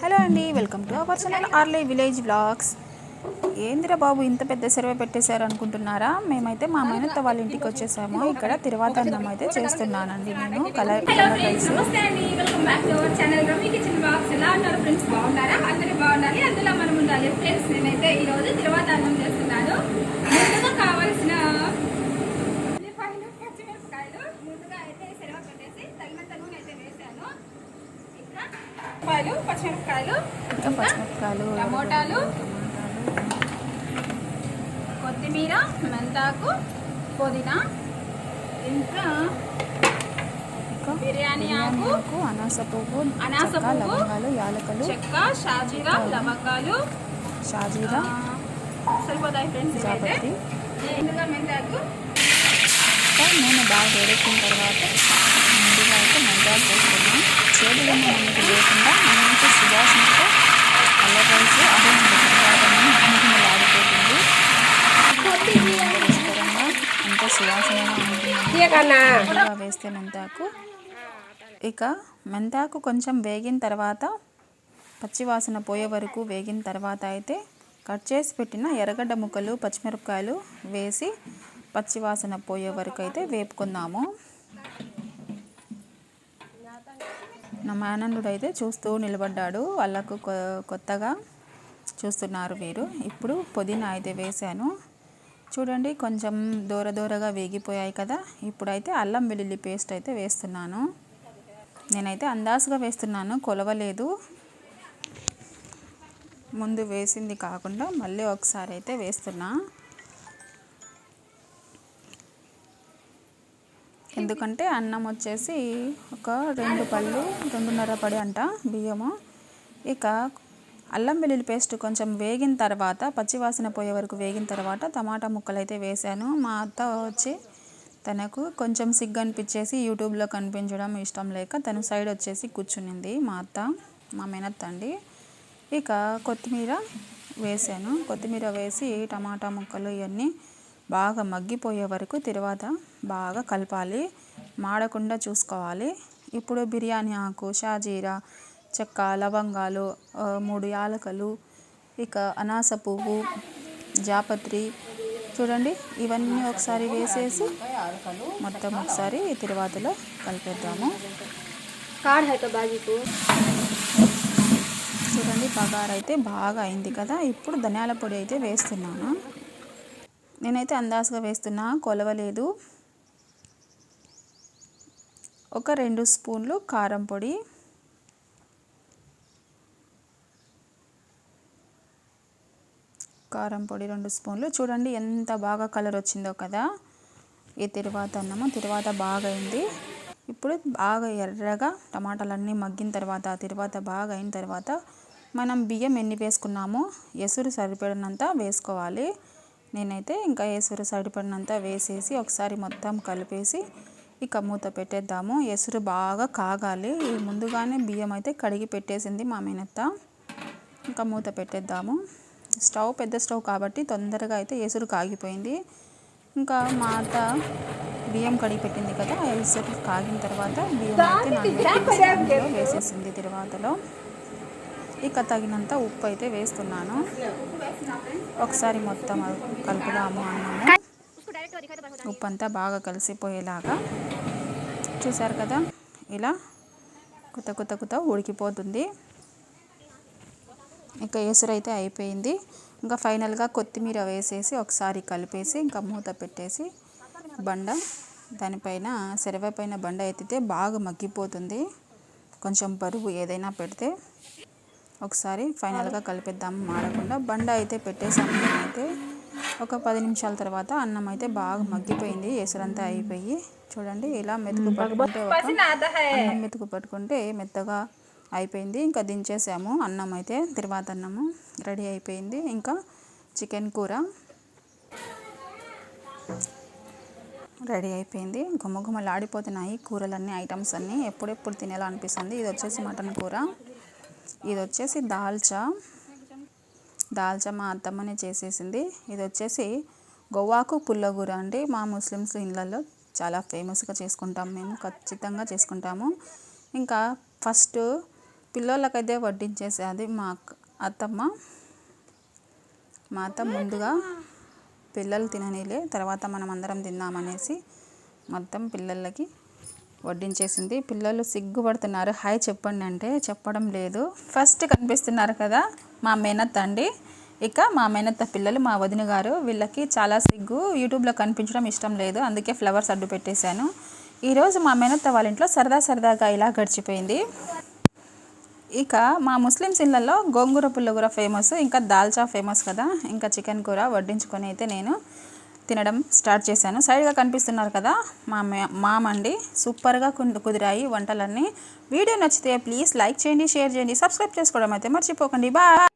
Hello అండి welcome to our channel Arle village blogs ఏందిరా బాబు ఇంత పెద్ద సర్వే పెట్టేశారు అనుకుంటున్నారా? మేమైతే మా మేనత్త వాళ్ళ ఇంటికి వచ్చేసాము. ఇక్కడ తిరువాత అన్నం అయితే చేస్తున్నానండి నేను కలర్ కలర్ రైస్. నమస్తే అండి. Welcome back to our channel. Ravi kitchen box ఎలా ఉన్నారు ఫ్రెండ్స్? బాగున్నారా? అందరూ బాగుండాలి అందులో మనం ఉండాలి. ఫ్రెండ్స్ నేనైతే ఈ రోజు తిరువాత అన్నం చేస్తున్నాను ముందుగా కావాల్సిన ఉల్లిపాయలు పచ్చిమిరపకాయలు ముందుగా అయితే సెలవు పెట్టేసి తగినంత నూనె అయితే వేసాను ఇక్కడ ఉల్లిపాయలు పచ్చిమిరపకాయలు పచ్చిమిరపకాయలు టమోటాలు కొత్తిమీర మెంతాకు పుదీనా ఇంకా బిర్యానీ ఆకు అనాస పువ్వు అనాస లవంగాలు యాలకలు చెక్క షాజీరా లవంగాలు. షాజీరా సరిపోతాయి ఫ్రెండ్స్ జాపత్రి ముందుగా మెంతాకు ఇంకా నూనె బాగా వేడెక్కిన తర్వాత ముందుగా అయితే మెంతాలు వేసుకున్నాం చేదుగా మనకి లేకుండా మంచి సువాసనతో అల్లం రైస్ అదే మనకి ఆడిపోతుంది రుచికరంగా ఎంతో సువాసనగా ఉంటుంది వేస్తే మెంతాకు. ఇక మెంతాకు కొంచెం వేగిన తర్వాత పచ్చివాసన పోయే వరకు వేగిన తర్వాత అయితే కట్ చేసి పెట్టిన ఎర్రగడ్డ ముక్కలు పచ్చిమిరపకాయలు వేసి పచ్చివాసన పోయే వరకు అయితే వేపుకుందాము. నా మేనల్లుడు అయితే చూస్తూ నిలబడ్డాడు. వాళ్ళకు కొ- కొత్తగా చూస్తున్నారు వీరు. ఇప్పుడు పుదీనా అయితే వేశాను. చూడండి కొంచెం దూర దూరగా వేగిపోయాయి కదా. ఇప్పుడైతే అల్లం వెల్లుల్లి పేస్ట్ అయితే వేస్తున్నాను. నేనైతే అందాసుగా వేస్తున్నాను. కొలవలేదు. ముందు వేసింది కాకుండా మళ్ళీ ఒకసారి అయితే వేస్తున్నా. ఎందుకంటే అన్నం వచ్చేసి ఒక రెండు పళ్ళు రెండున్నర పడి అంట బియ్యము. ఇక అల్లం వెల్లుల్లి పేస్ట్ కొంచెం వేగిన తర్వాత పచ్చివాసన పోయే వరకు వేగిన తర్వాత టమాటా ముక్కలు అయితే వేశాను. మా అత్త వచ్చి తనకు కొంచెం సిగ్గు అనిపించేసి యూట్యూబ్లో కనిపించడం ఇష్టం లేక తను సైడ్ వచ్చేసి కూర్చునింది మా అత్త మా మేనత్త అండి. ఇక కొత్తిమీర వేసాను కొత్తిమీర వేసి టమాటా ముక్కలు ఇవన్నీ బాగా మగ్గిపోయే వరకు తర్వాత బాగా కలపాలి. మాడకుండా చూసుకోవాలి. ఇప్పుడు బిర్యానీ ఆకు షాజీరా చెక్క లవంగాలు మూడు యాలకలు ఇక అనాస పువ్వు జాపత్రి చూడండి. ఇవన్నీ ఒకసారి వేసేసి మొత్తం ఒకసారి తిరువాతలో కలిపేద్దాము. చూడండి పగారైతే అయితే బాగా అయింది కదా. ఇప్పుడు ధనియాల పొడి అయితే వేస్తున్నాను. నేనైతే అందాజుగా వేస్తున్నా కొలవలేదు. ఒక రెండు స్పూన్లు కారం పొడి. కారం పొడి రెండు స్పూన్లు. చూడండి ఎంత బాగా కలర్ వచ్చిందో కదా. ఈ తిరువాత అన్నము తిరువాత బాగా అయింది. ఇప్పుడు బాగా ఎర్రగా టమాటాలన్నీ మగ్గిన తర్వాత తిరువాత బాగా అయిన తర్వాత మనం బియ్యం ఎన్ని వేసుకున్నామో ఎసురు సరిపడినంత వేసుకోవాలి. నేనైతే ఇంకా ఎసురు సరిపడినంత వేసేసి ఒకసారి మొత్తం కలిపేసి ఇక మూత పెట్టేద్దాము. ఎసురు బాగా కాగాలి. ముందుగానే బియ్యం అయితే కడిగి పెట్టేసింది మా మేనత్త. ఇంకా మూత పెట్టేద్దాము. స్టవ్ పెద్ద స్టవ్ కాబట్టి తొందరగా అయితే ఎసురు కాగిపోయింది. ఇంకా మా అత్త బియ్యం కడిగి పెట్టింది కదా ఎసురు కాగిన తర్వాత బియ్యం అయితే వేసేసింది తర్వాతలో. ఇక తగినంత ఉప్పు అయితే వేస్తున్నాను. ఒకసారి మొత్తం కలుపుదాము అన్నాము ఉప్పు అంతా బాగా కలిసిపోయేలాగా. చూసారు కదా? ఇలా కొత్త కొత్త కొత్త ఉడికిపోతుంది. ఇంకా ఎసురైతే అయిపోయింది. ఇంకా ఫైనల్గా కొత్తిమీర వేసేసి ఒకసారి కలిపేసి ఇంకా మూత పెట్టేసి బండ దానిపైన శరవ పైన బండ ఎత్తితే బాగా మగ్గిపోతుంది. కొంచెం బరువు ఏదైనా పెడితే. ఒకసారి ఫైనల్గా కలిపేద్దాం. మాడకుండా బండ అయితే పెట్టేసాము నేనైతే ఒక పది నిమిషాల తర్వాత అన్నం అయితే బాగా మగ్గిపోయింది. ఎసురంతా అయిపోయి చూడండి ఇలా మెతుకు పట్టుకుంటే అన్నం మెతుకు పట్టుకుంటే మెత్తగా అయిపోయింది. ఇంకా దించేసాము. అన్నం అయితే తర్వాత అన్నము రెడీ అయిపోయింది. ఇంకా చికెన్ కూర రెడీ అయిపోయింది. గుమ్మగుమ్మలాడిపోతున్నాయి కూరలన్నీ ఐటమ్స్ అన్నీ. ఎప్పుడెప్పుడు తినేలా అనిపిస్తుంది ఇది వచ్చేసి మటన్ కూర. ఇది వచ్చేసి దాల్చా. దాల్చా మా అత్తమ్మనే చేసేసింది. ఇది వచ్చేసి గోవాకు పుల్లగూర అండి. మా ముస్లిమ్స్ ఇళ్ళల్లో చాలా ఫేమస్గా చేసుకుంటాం మేము ఖచ్చితంగా చేసుకుంటాము. ఇంకా ఫస్ట్ పిల్లోళ్ళకైతే వడ్డించేసేది మా అత్తమ్మ. మా అత్త ముందుగా పిల్లలు తిననీలే తర్వాత మనం అందరం తిందామనేసి మొత్తం పిల్లలకి వడ్డించేసింది. పిల్లలు సిగ్గుపడుతున్నారు. హాయ్ చెప్పండి అంటే చెప్పడం లేదు. ఫస్ట్ కనిపిస్తున్నారు కదా మా మేనత్ అండి. ఇక మా మేనత్త పిల్లలు మా వదిన గారు వీళ్ళకి చాలా సిగ్గు యూట్యూబ్లో కనిపించడం ఇష్టం లేదు. అందుకే ఫ్లవర్స్ అడ్డు పెట్టేశాను. ఈరోజు మా మేనత్త వాళ్ళ ఇంట్లో సరదా సరదాగా ఇలా గడిచిపోయింది. ఇక మా ముస్లిమ్స్ ఇళ్ళల్లో గోంగూర పుల్ల కూర ఫేమస్ ఇంకా దాల్చా ఫేమస్ కదా. ఇంకా చికెన్ కూర వడ్డించుకొని అయితే నేను తినడం స్టార్ట్ చేశాను. సైడ్గా కనిపిస్తున్నారు కదా మా మే- మామండి. సూపర్గా కు- కుదిరాయి వంటలన్నీ. వీడియో నచ్చితే ప్లీజ్ లైక్ చేయండి షేర్ చేయండి సబ్స్క్రైబ్ చేసుకోవడం అయితే మర్చిపోకండి. బాయ్!